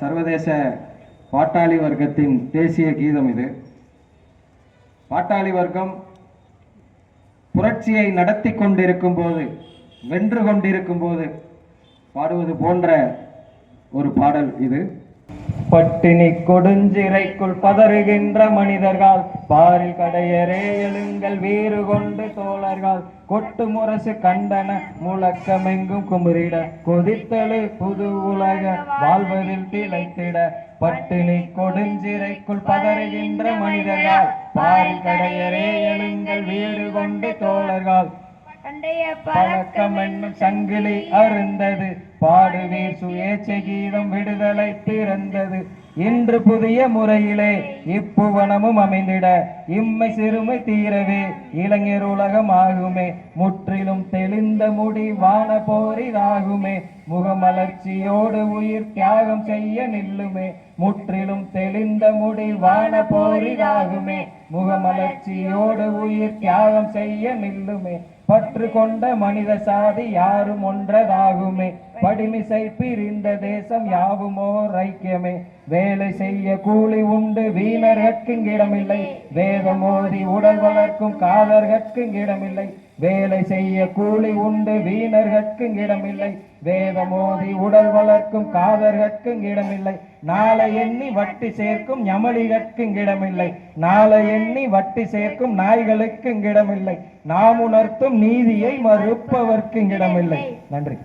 சர்வதேச பாட்டாளி வர்க்கத்தின் தேசிய கீதம் இது. பாட்டாளி வர்க்கம் புரட்சியை நடத்தி கொண்டிருக்கும் போது வென்று கொண்டிருக்கும் போது பாடுவது போன்ற ஒரு பாடல் இது. பட்டினி கொடுஞ்சிறைக்குள் பதறுகின்ற மனிதர்கள் பாரில் கடையரே எழுங்கள் வீறு கொண்டு தோழர்கள் கொட்டு முரசு கண்டன முழக்கமெங்கும் குமுறிட கொதித்தழு புது உலக வாழ்வதில் திளைத்திட. பட்டினி கொடுஞ்சிறைக்குள் பதறுகின்ற மனிதர்கள் பாரில் கடையரே எழுங்கள் வீடு கொண்டு தோழர்கள் பழக்கம் என்னும் சங்கிலி அருந்தது. பாடுவீர் சுயேச்சை கீதம் விடுதலை பிறந்தது. இன்று புதிய முறையிலே இப்புவனமும் அமைந்திட இம்மை சிறுமை தீரவே இளைஞர் உலகம் ஆகுமே. முற்றிலும் தெளிந்த முடி வான போரிதாகுமே முகமலர்ச்சியோடு உயிர் தியாகம் செய்ய நில்லுமே. முற்றிலும் தெளிந்த முடி வான போரிதாகுமே முகமலர்ச்சியோடு உயிர் தியாகம் செய்ய நில்லுமே. பற்று கொண்ட மனித சாதி யாரும் ஒன்றதாகுமே. படிமிசை பிரிந்த தேசம் யாவுமோர் ஐக்கியமே வேலை செய்ய கூலி உண்டு வீணர்கட்கும் இடமில்லை. வேதம் ஓதி உடல் வளர்க்கும் காதர்கட்கும் இடமில்லை. வேலை செய்ய கூலி உண்டு வீணர்கட்கும் இடமில்லை. வேதம் ஓதி உடல் வளர்க்கும் காதர்கட்கும் இடமில்லை. நாளை எண்ணி வட்டி சேர்க்கும் ஞமலிகட்கும் இடமில்லை. நாளை எண்ணி வட்டி சேர்க்கும் நாய்களுக்கும் இடமில்லை. நாம் உணர்த்தும் நீதியை மறுப்பவர்க்கும் இடமில்லை. நன்றி.